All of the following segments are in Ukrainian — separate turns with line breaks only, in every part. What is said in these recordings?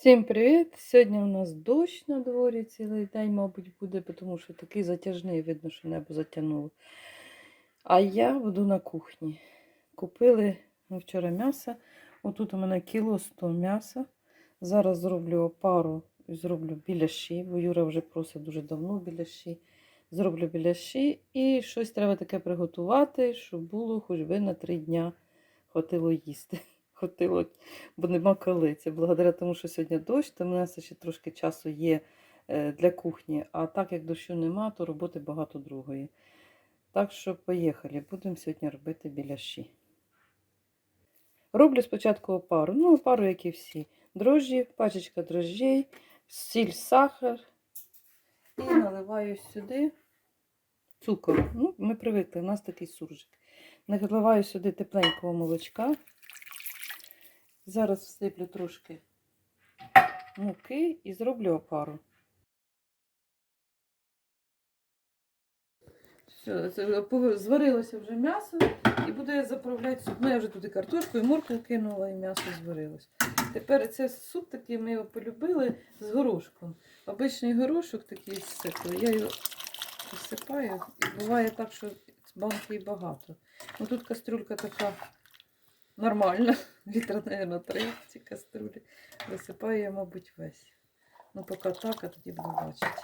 Всім привіт! Сьогодні у нас дощ на дворі цілий день, мабуть, буде, тому що такий затяжний, видно, що небо затягнуло. А я буду на кухні. Купили вчора м'ясо. Отут у мене кіло 100 м'яса. Зараз зроблю опару зроблю біляші, бо Юра вже просить дуже давно біляші. Зроблю біляші і щось треба таке приготувати, щоб було хоч би на три дня хотіло їсти. Хотіло бо нема коли. Це благодаря тому, що сьогодні дощ, то в нас ще трошки часу є е, для кухні. А так як дощу нема, то роботи багато другої. Так що поїхали. Будемо сьогодні робити біляші. Роблю спочатку опару. Ну, опару, як і всі. Дрожжі, пачечка дрожжей, сіль, сахар. І наливаю сюди цукор. Ну, ми привикли, у нас такий суржик. Наливаю сюди тепленького молочка. Зараз всиплю трошки муки і зроблю опару. Все, зварилося вже м'ясо і буду я заправляти суп. Ну, я вже туди картошку і моркву кинула, і м'ясо зварилось. Тепер це суп такий, ми його полюбили з горошком. Обичний горошок такий сипли. Я його посипаю і буває так, що банки і багато. Ну тут кастрюлька така нормальна. Літра, мабуть, три в цій каструлі. Висипаю я, мабуть, весь. Ну, поки так, а тоді буду бачити.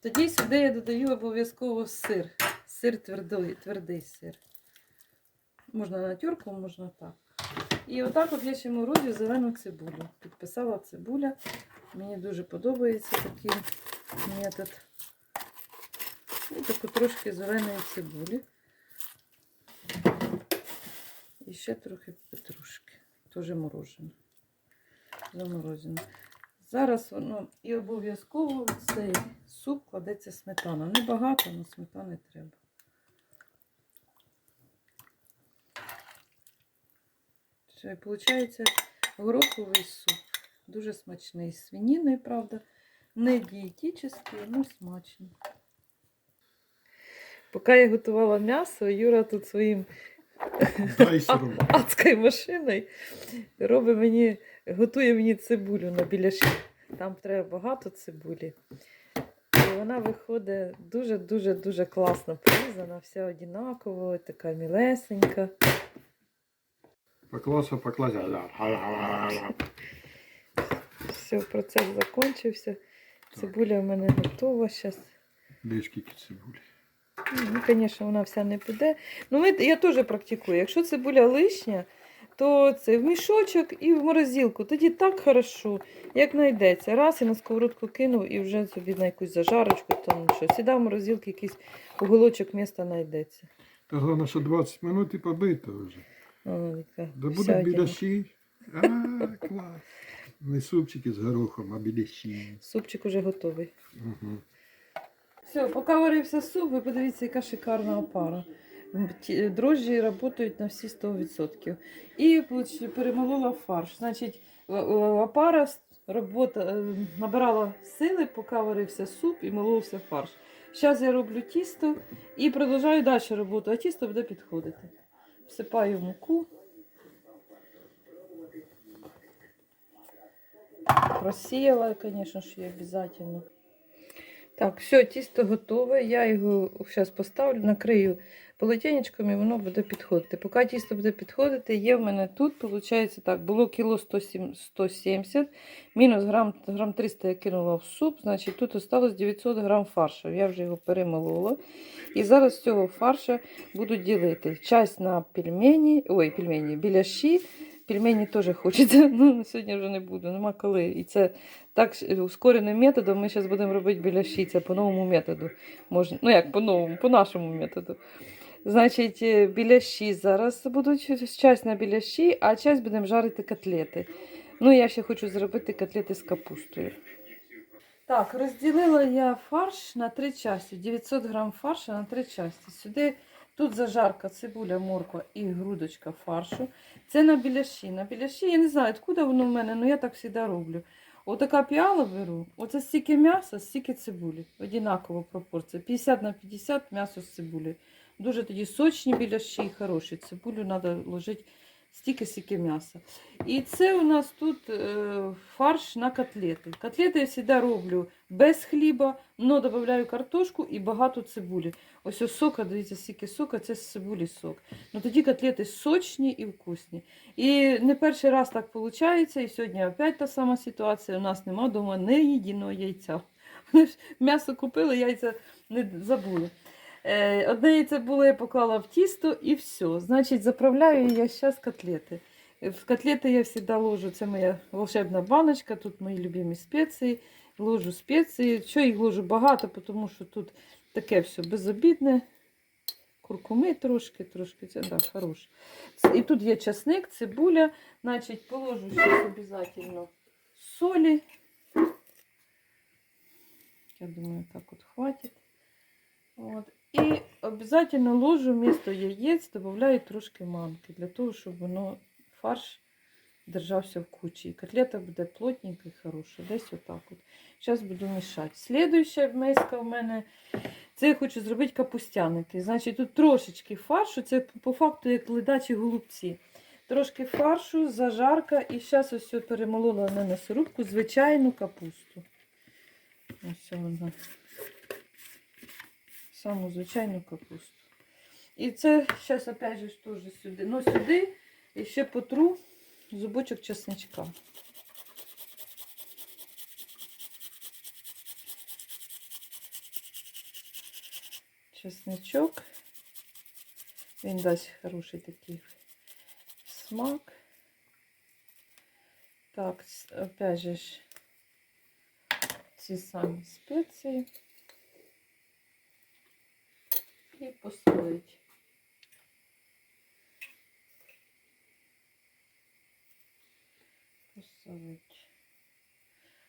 Тоді сюди я додаю обов'язково сир. Сир твердий, твердий сир. Можна на тюрку, можна так. І отак от я ще морозю зелену цибулю. Підписала цибуля. Мені дуже подобається такий метод. І таку трошки зеленої цибулі. І ще трохи петрушки. Теж морожене. Заморожене. Зараз воно і обов'язково в цей суп кладеться сметана. Небагато, але сметани треба. І виходить гороховий суп. Дуже смачний. З свиніною, правда. Не дієтичний, але смачний. Поки я готувала м'ясо, Юра тут своїм. Адською машиною робить мені, готує мені цибулю на біляші. Там треба багато цибулі. І вона виходить дуже-дуже дуже класно порізана, вся однаково, така мілесенька.
Поклався, поклався.
Все, процес закінчився. Цибуля в мене готова зараз.
Де скільки цибулі?
Ну, звісно, вона вся не піде. Ну, ми, я теж практикую. Якщо цибуля лишня, то це в мішочок і в морозилку. Тоді так хорошо, як знайдеться. Раз і на сковородку кинув і вже собі на якусь зажарочку, там що. Сіда в морозилки якийсь уголочок міста знайдеться.
Та головне, що 20 минут і побито вже. Да буде біляші. А, клас. Не супчики з горохом, а біляші.
Супчик уже готовий.
Угу.
Все, поки варився суп, ви подивіться, яка шикарна опара. Дрожжі працюють на всі 100%. І перемолола фарш. Значить, опара робота, е, набирала сили, поки варився суп і моловся фарш. Зараз я роблю тісто і продовжую далі роботу, а тісто буде підходити. Всипаю муку. Просіяла, звісно ж, і обов'язково. Так, все, тісто готове. Я його зараз поставлю, накрию полотенечком і воно буде підходити. Поки тісто буде підходити, є в мене тут, виходить так, було кіло 107 170, мінус грам, грам 300 я кинула в суп, значить тут осталось 900 грам фаршу. Я вже його перемолола. І зараз з цього фарша буду ділити. Часть на пельмені, ой, пельмені, біляші. Пельмені теж хочеться, ну сьогодні вже не буду, нема коли. І це так ускореним методом ми зараз будемо робити біляші, це по новому методу. Можна, ну як по новому, по нашому методу. Значить, е, біляші зараз будуть часть на біляші, а часть будемо жарити котлети. Ну, я ще хочу зробити котлети з капустою. Так, розділила я фарш на три частини. 900 грам фаршу на три частини. Сюди тут зажарка, цибуля, морква і грудочка фаршу. Це на біляші. На біляші я не знаю, откуда воно в мене, але я так завжди роблю. Отака піала беру, оце стільки м'яса, стільки цибулі. Одинакова пропорція. 50 на 50 м'ясо з цибулею. Дуже тоді сочні біляші і хороші. Цибулю треба ложити стільки стільки м'яса. І це у нас тут е, фарш на котлети. Котлети я завжди роблю без хліба, але додаю картошку і багато цибулі. Ось ось сока, дивіться, скільки сока, це цибулі сок. Ну тоді котлети сочні і вкусні. І не перший раз так виходить, і сьогодні опять та сама ситуація. У нас нема вдома ні єдиного яйця. М'ясо купили, яйця не забули. Е, Одне яйце було, я поклала в тісто і все. Значить, заправляю я зараз котлети. В котлети я завжди ложу, це моя волшебна баночка, тут мої любимі спеції. Ложу спеції. Що їх ложу багато, тому що тут таке все безобідне. Куркуми трошки, трошки, це да, хороше. І тут є часник, цибуля. Значить, положу зараз обов'язково солі. Я думаю, так от хватить. От. І обов'язково ложу вмісто яєць, додаю трошки манки, для того, щоб воно фарш держався в кучі. І котлета буде плотненька і хороша. Десь отак от. Зараз буду мішати. Слідуюча миска в мене. Це я хочу зробити капустяники. Значить, тут трошечки фаршу, це по факту як ледачі голубці. Трошки фаршу, зажарка, і зараз ось перемолола на м'ясорубку звичайну капусту. Ось вона. Саму звичайну капусту. І це зараз опять же теж сюди. Ну сюди і ще потру зубочок чесничка. Чесничок. Він дасть хороший такий смак. Так, опять же ці самі спеції. І. Посолить.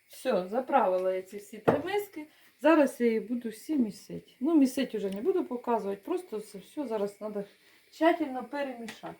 Все, заправила я ці всі три миски. Зараз я її буду всі місити. Ну, місити вже не буду показувати, просто це все зараз треба тщательно перемішати.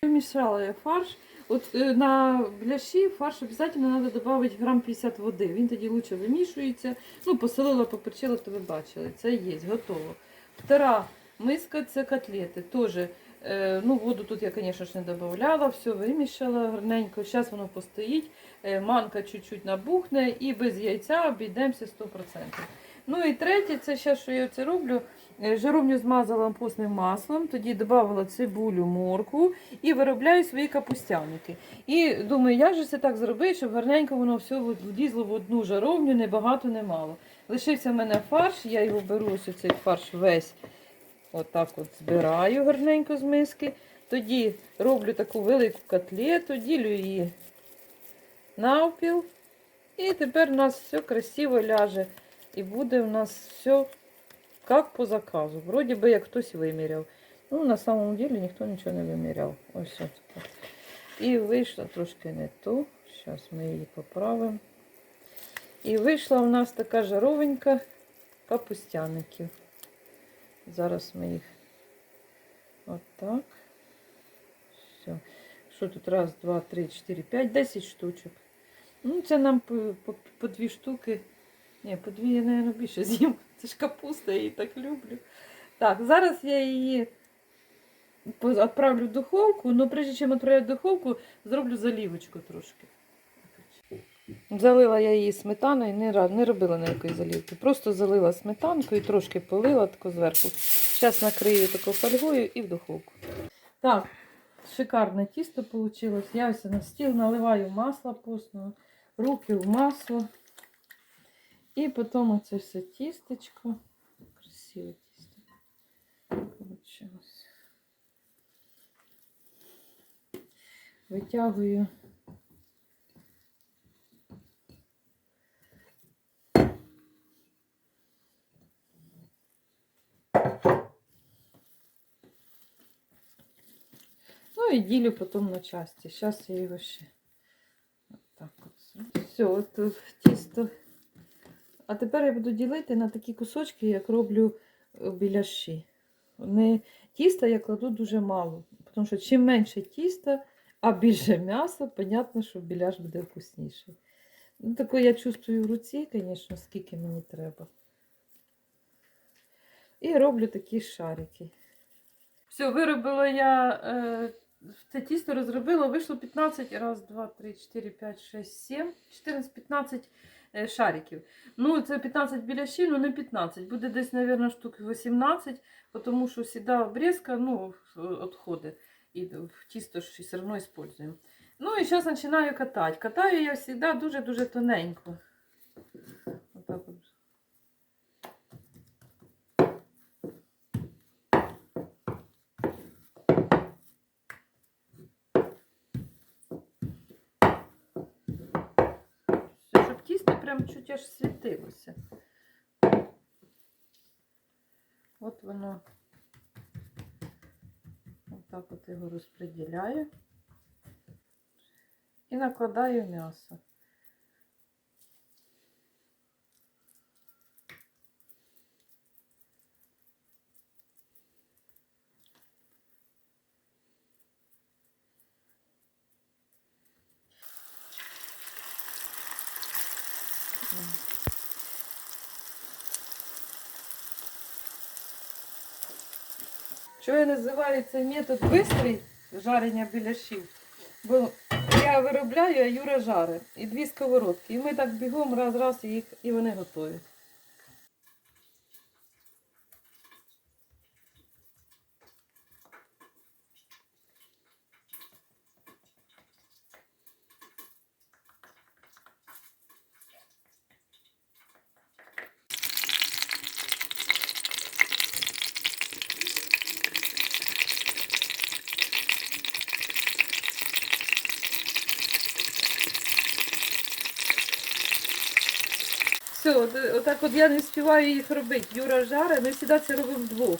Перемішала я фарш. От е, на бляші фарш обов'язково треба додати грам 50 води. Він тоді краще вимішується. Ну, посолила, поперчила, то ви бачили. Це є, готово. Втора миска це котлети. Тоже, е, ну, воду тут я, звісно не додавала, все вимішала гарненько. Зараз воно постоїть, е, манка чуть-чуть набухне і без яйця обійдемося 100%. Ну і третє, це ще, що я це роблю. Е, Жаровню змазала постним маслом, тоді додавала цибулю, моркву і виробляю свої капустяники. І думаю, як же це так зробити, щоб гарненько воно все влізло в одну жаровню, не багато, не мало. Лишився в мене фарш, я його беру ось цей фарш весь. Отак от збираю гарненько з миски. Тоді роблю таку велику котлету, ділю її навпіл. І тепер у нас все красиво ляже. І буде у нас все як по заказу. Вроді би як хтось виміряв. Ну, на самом деле ніхто нічого не виміряв. Ось так. І вийшла трошки не то. Зараз ми її поправимо. І вийшла у нас така жаровенька капустяників. Зараз ми їх отак. Все. Що тут? Раз, два, три, чотири, п'ять, десять штучок. Ну, це нам по, по, по дві штуки. Ні, по дві я, мабуть, більше з'їм. Це ж капуста, я її так люблю. Так, зараз я її відправлю в духовку, але прежде чим відправляти в духовку, зроблю заливочку трошки. Залила я її сметаною, не, не робила ніякої заливки. Просто залила сметанкою, трошки полила тако зверху. Зараз накрию таку фольгою і в духовку. Так, шикарне тісто вийшло. Я ось на стіл наливаю масло постного, руки в масло. І потім оце все тістечко. Красиве тісто. Получилось. Витягую. Ну і ділю потім на часті. Зараз я його ще отак от. зроблю. Все, от тут тісто. А тепер я буду ділити на такі кусочки, як роблю е, біляші. Вони, тіста я кладу дуже мало, тому що чим менше тіста, а більше м'яса, понятно, що біляш буде вкусніший. Ну, таке я чувствую в руці, звісно, скільки мені треба. І роблю такі шарики. Все, виробила я е, це тісто розробила, вийшло 15, раз, два, три, 4, 5, 6, 7, 14, 15 е, шариків. Ну, це 15 біляшів, ну не 15. Буде десь, мабуть, штук 18, тому що сюди обрізка, ну, відходи. І тісто ж все одно використовуємо. Ну і зараз починаю катати. Катаю я завжди дуже-дуже тоненько. Отак от. Все, щоб тісто прям чуть аж світилося. От воно отак от його розподіляю і накладаю м'ясо. Що я називаю цей метод бистрий жарення біляшів? Бо я виробляю, а Юра жаре. І дві сковородки. І ми так бігом раз-раз їх, і вони готові. Все, от, отак от я не встигаю їх робити. Юра жаре, ми завжди це робимо вдвох.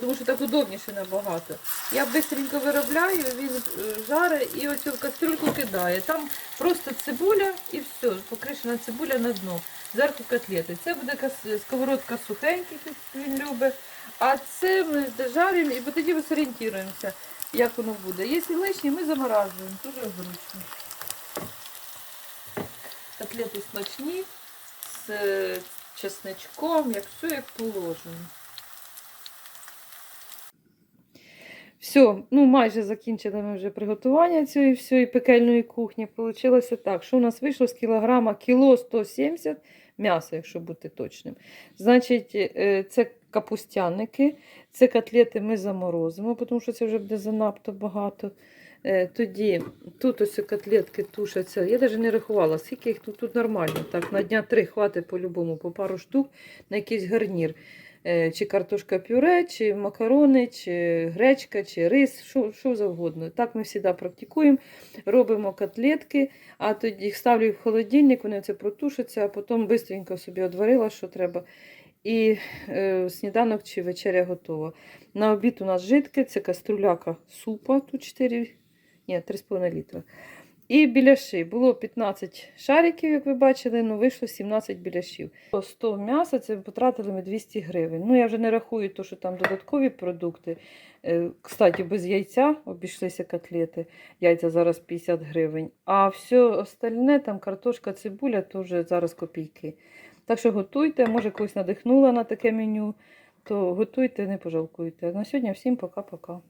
Тому що так удобніше набагато. Я швидко виробляю, він е, жаре і оцю в кастрюльку кидає. Там просто цибуля і все, покришена цибуля на дно. Зверху котлети. Це буде сковородка сухеньких, він любить. А це ми жаримо і тоді ми зорієнтуємося, як воно буде. Якщо лишнє, ми заморажуємо. Дуже зручно. Котлети смачні з чесничком, як все як положено. Все, ну майже закінчили ми вже приготування цієї всієї пекельної кухні. Получилося так, що у нас вийшло з кілограма кіло 170 м'яса, якщо бути точним. Значить, е, це капустяники, це котлети ми заморозимо, тому що це вже буде занадто багато. Е, Тоді тут ось котлетки тушаться. Я навіть не рахувала, скільки їх тут, тут нормально. Так, на дня три хватить по-любому, по пару штук на якийсь гарнір. Е, Чи картошка пюре, чи макарони, чи гречка, чи рис, що, що завгодно. Так ми завжди практикуємо. Робимо котлетки, а тоді їх ставлю в холодильник, вони це протушаться, а потім швидко собі одварила, що треба. І е, сніданок чи вечеря готова. На обід у нас жидке, це каструляка супа, тут 4, ні, 3,5 літра. І біляши. Було 15 шариків, як ви бачили, ну вийшло 17 біляшів. 100 м'яса це потратили ми 200 гривень. Ну, я вже не рахую, то, що там додаткові продукти. Е, Кстати, без яйця обійшлися котлети. Яйця зараз 50 гривень. А все остальне, там картошка, цибуля, то вже зараз копійки. Так що готуйте, може когось надихнула на таке меню, то готуйте, не пожалкуйте. На сьогодні всім пока-пока.